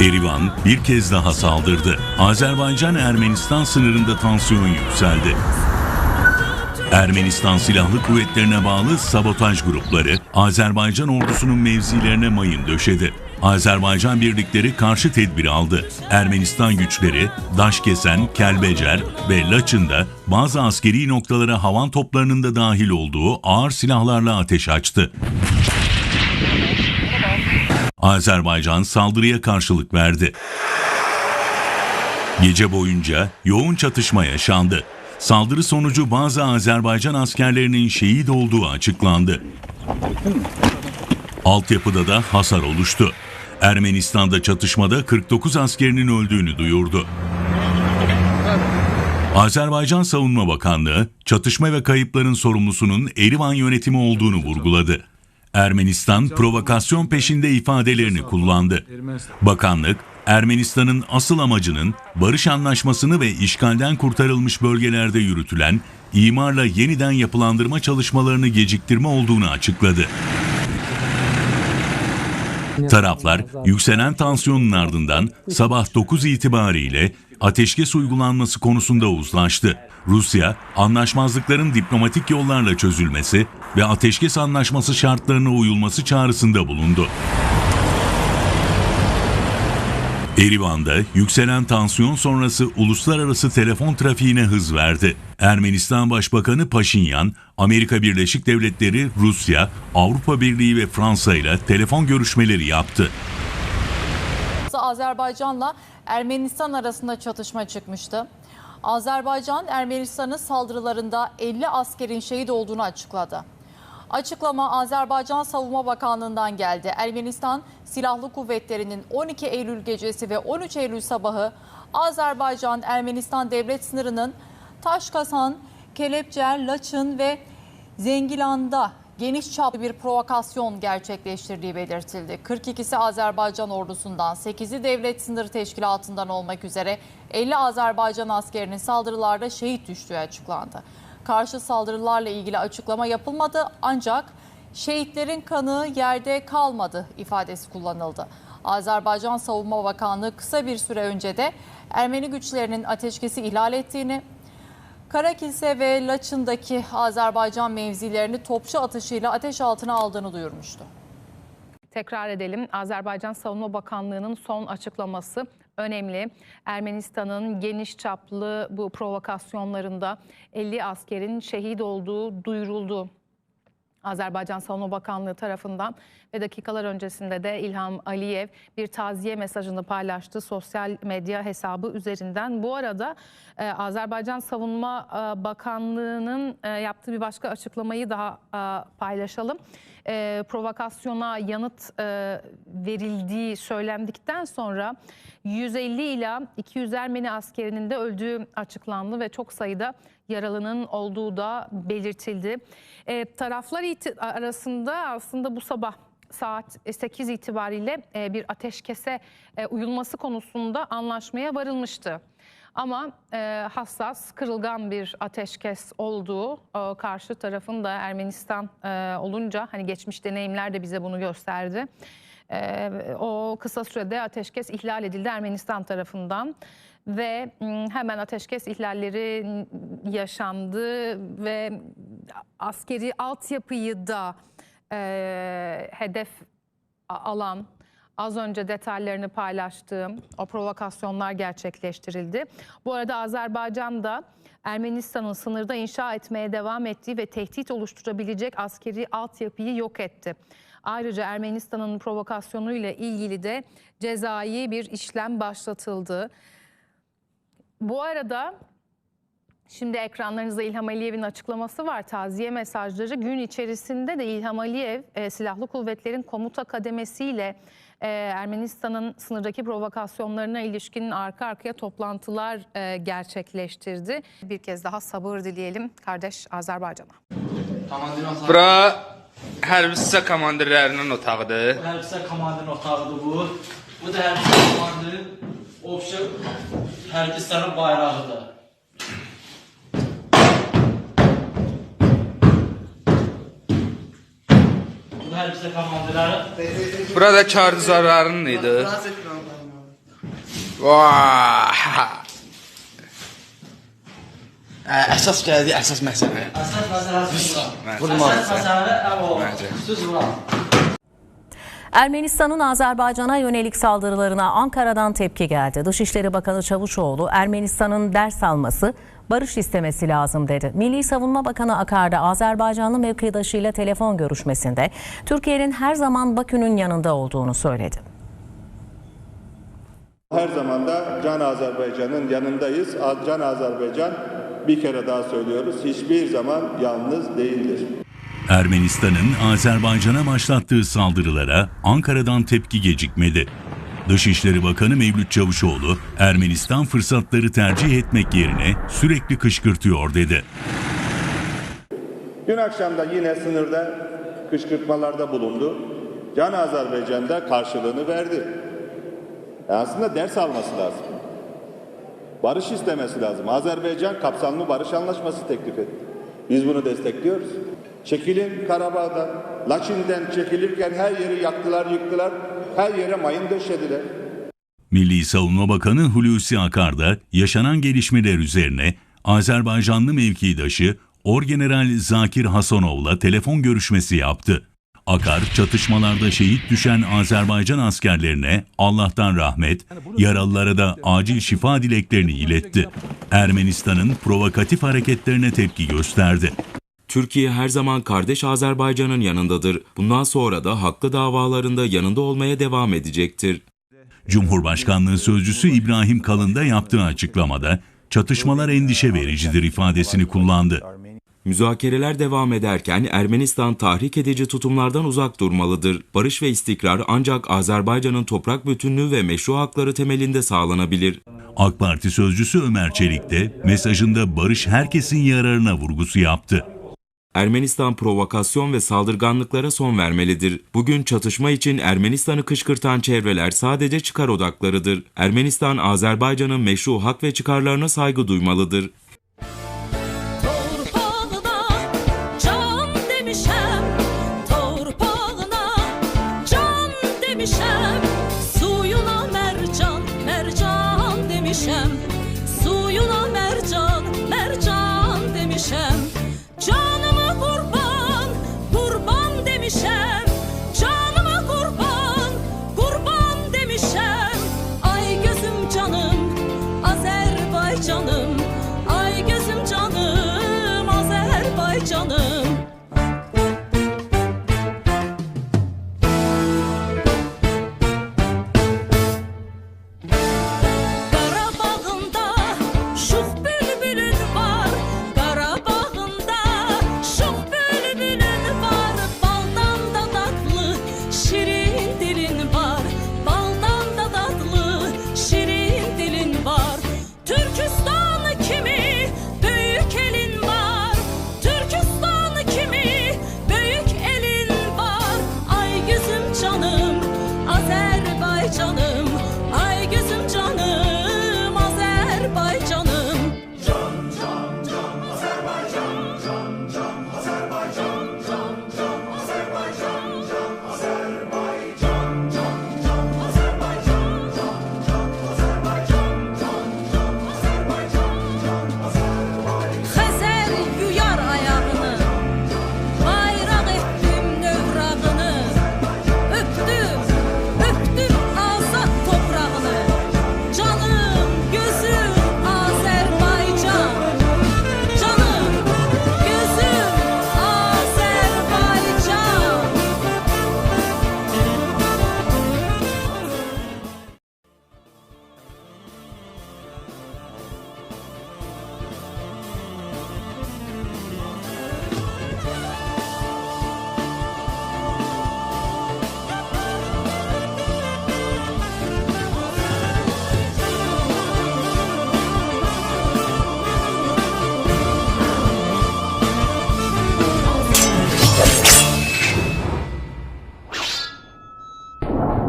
Erivan bir kez daha saldırdı. Azerbaycan-Ermenistan sınırında tansiyon yükseldi. Ermenistan Silahlı Kuvvetlerine bağlı sabotaj grupları Azerbaycan ordusunun mevzilerine mayın döşedi. Azerbaycan birlikleri karşı tedbir aldı. Ermenistan güçleri Daşkesen, Kelbecer ve Laçın'da bazı askeri noktalara havan toplarının da dahil olduğu ağır silahlarla ateş açtı. Azerbaycan saldırıya karşılık verdi. Gece boyunca yoğun çatışma yaşandı. Saldırı sonucu bazı Azerbaycan askerlerinin şehit olduğu açıklandı. Altyapıda da hasar oluştu. Ermenistan'da çatışmada 49 askerinin öldüğünü duyurdu. Azerbaycan Savunma Bakanlığı, çatışma ve kayıpların sorumlusunun Erivan yönetimi olduğunu vurguladı. Ermenistan provokasyon peşinde ifadelerini kullandı. Bakanlık, Ermenistan'ın asıl amacının barış anlaşmasını ve işgalden kurtarılmış bölgelerde yürütülen imarla yeniden yapılandırma çalışmalarını geciktirme olduğunu açıkladı. Taraflar yükselen tansiyonun ardından sabah 9 itibariyle ateşkes uygulanması konusunda uzlaştı. Rusya, anlaşmazlıkların diplomatik yollarla çözülmesi ve ateşkes anlaşması şartlarına uyulması çağrısında bulundu. Erivan'da yükselen tansiyon sonrası uluslararası telefon trafiğine hız verdi. Ermenistan Başbakanı Paşinyan, Amerika Birleşik Devletleri, Rusya, Avrupa Birliği ve Fransa ile telefon görüşmeleri yaptı. Azerbaycan'la Ermenistan arasında çatışma çıkmıştı. Azerbaycan, Ermenistan'ın saldırılarında 50 askerin şehit olduğunu açıkladı. Açıklama Azerbaycan Savunma Bakanlığı'ndan geldi. Ermenistan Silahlı Kuvvetleri'nin 12 Eylül gecesi ve 13 Eylül sabahı Azerbaycan-Ermenistan devlet sınırının Taşkasan, Kelepcer, Laçın ve Zengilan'da geniş çaplı bir provokasyon gerçekleştirdiği belirtildi. 42'si Azerbaycan ordusundan, 8'i devlet sınırı teşkilatından olmak üzere 50 Azerbaycan askerinin saldırılarda şehit düştüğü açıklandı. Karşı saldırılarla ilgili açıklama yapılmadı ancak şehitlerin kanı yerde kalmadı ifadesi kullanıldı. Azerbaycan Savunma Bakanlığı kısa bir süre önce de Ermeni güçlerinin ateşkesi ihlal ettiğini, Karakilse ve Laçın'daki Azerbaycan mevzilerini topçu atışıyla ateş altına aldığını duyurmuştu. Tekrar edelim. Azerbaycan Savunma Bakanlığı'nın son açıklaması önemli. Ermenistan'ın geniş çaplı bu provokasyonlarında 50 askerin şehit olduğu duyuruldu. Azerbaycan Savunma Bakanlığı tarafından ve dakikalar öncesinde de İlham Aliyev bir taziye mesajını paylaştı sosyal medya hesabı üzerinden. Bu arada e, Azerbaycan Savunma e, Bakanlığı'nın e, yaptığı bir başka açıklamayı daha paylaşalım. Provokasyona yanıt verildiği söylendikten sonra 150 ila 200 Ermeni askerinin de öldüğü açıklandı ve çok sayıda yaralının olduğu da belirtildi. E, taraflar arasında aslında bu sabah saat 8 itibariyle e, bir ateşkese e, uyulması konusunda anlaşmaya varılmıştı. Ama e, hassas, kırılgan bir ateşkes olduğu e, karşı tarafın da Ermenistan e, olunca hani geçmiş deneyimler de bize bunu gösterdi. E, o kısa sürede ateşkes ihlal edildi Ermenistan tarafından ve m, hemen ateşkes ihlalleri yaşandı ve askeri altyapıyı da e, hedef alan az önce detaylarını paylaştığım o provokasyonlar gerçekleştirildi. Bu arada Azerbaycan da Ermenistan'ın sınırda inşa etmeye devam ettiği ve tehdit oluşturabilecek askeri altyapıyı yok etti. Ayrıca Ermenistan'ın provokasyonuyla ilgili de cezai bir işlem başlatıldı. Bu arada Şimdi ekranlarınızda İlham Aliyev'in açıklaması var. Taziye mesajları gün içerisinde de İlham Aliyev e, Silahlı Kuvvetlerin komuta kademesiyle e, Ermenistan'ın sınırdaki provokasyonlarına ilişkin arka arkaya toplantılar e, gerçekleştirdi. Bir kez daha sabır dileyelim kardeş Azerbaycan'a. Bura hərbi komandirlərinin otağıdır. Hərbisə komandirin otağıdır bu. Bu da hərbisə komandirin ofşa hərbistanın bayrağıdır. Da hərbisə komandirləri. Burada kargüzarlarının idi. Vah! Ə, Əsas gəldi, əsas məsələ. Əsas bura. Əsas məsələ. Bence. Düz bura. Ermenistan'ın Azerbaycan'a yönelik saldırılarına Ankara'dan tepki geldi. Dışişleri Bakanı Çavuşoğlu, Ermenistan'ın ders alması, barış istemesi lazım dedi. Milli Savunma Bakanı Akar da Azerbaycanlı mevkidaşıyla telefon görüşmesinde Türkiye'nin her zaman Bakü'nün yanında olduğunu söyledi. Her zaman da Can Azerbaycan'ın yanındayız. Can Azerbaycan bir kere daha söylüyoruz. Hiçbir zaman yalnız değildir. Ermenistan'ın Azerbaycan'a başlattığı saldırılara Ankara'dan tepki gecikmedi. Dışişleri Bakanı Mevlüt Çavuşoğlu, Ermenistan fırsatları tercih etmek yerine sürekli kışkırtıyor dedi. Dün akşam da yine sınırda kışkırtmalarda bulundu. Can Azerbaycan'da karşılığını verdi. E aslında ders alması lazım. Barış istemesi lazım. Azerbaycan kapsamlı barış anlaşması teklif etti. Biz bunu destekliyoruz. Çekilin Karabağ'dan, Laçin'den çekilirken her yeri yaktılar, yıktılar. Her yere mayın döşediler. Milli Savunma Bakanı Hulusi Akar da yaşanan gelişmeler üzerine Azerbaycanlı mevkidaşı Orgeneral Zakir Hasanov'la telefon görüşmesi yaptı. Akar, çatışmalarda şehit düşen Azerbaycan askerlerine Allah'tan rahmet, yaralılara da acil şifa dileklerini iletti. Ermenistan'ın provokatif hareketlerine tepki gösterdi. Türkiye her zaman kardeş Azerbaycan'ın yanındadır. Bundan sonra da haklı davalarında yanında olmaya devam edecektir. Cumhurbaşkanlığı sözcüsü İbrahim Kalın da yaptığı açıklamada çatışmalar endişe vericidir ifadesini kullandı. Müzakereler devam ederken Ermenistan tahrik edici tutumlardan uzak durmalıdır. Barış ve istikrar ancak Azerbaycan'ın toprak bütünlüğü ve meşru hakları temelinde sağlanabilir. AK Parti sözcüsü Ömer Çelik de mesajında barış herkesin yararına vurgusu yaptı. Ermenistan provokasyon ve saldırganlıklara son vermelidir. Bugün çatışma için Ermenistan'ı kışkırtan çevreler sadece çıkar odaklarıdır. Ermenistan, Azerbaycan'ın meşru hak ve çıkarlarına saygı duymalıdır. Canım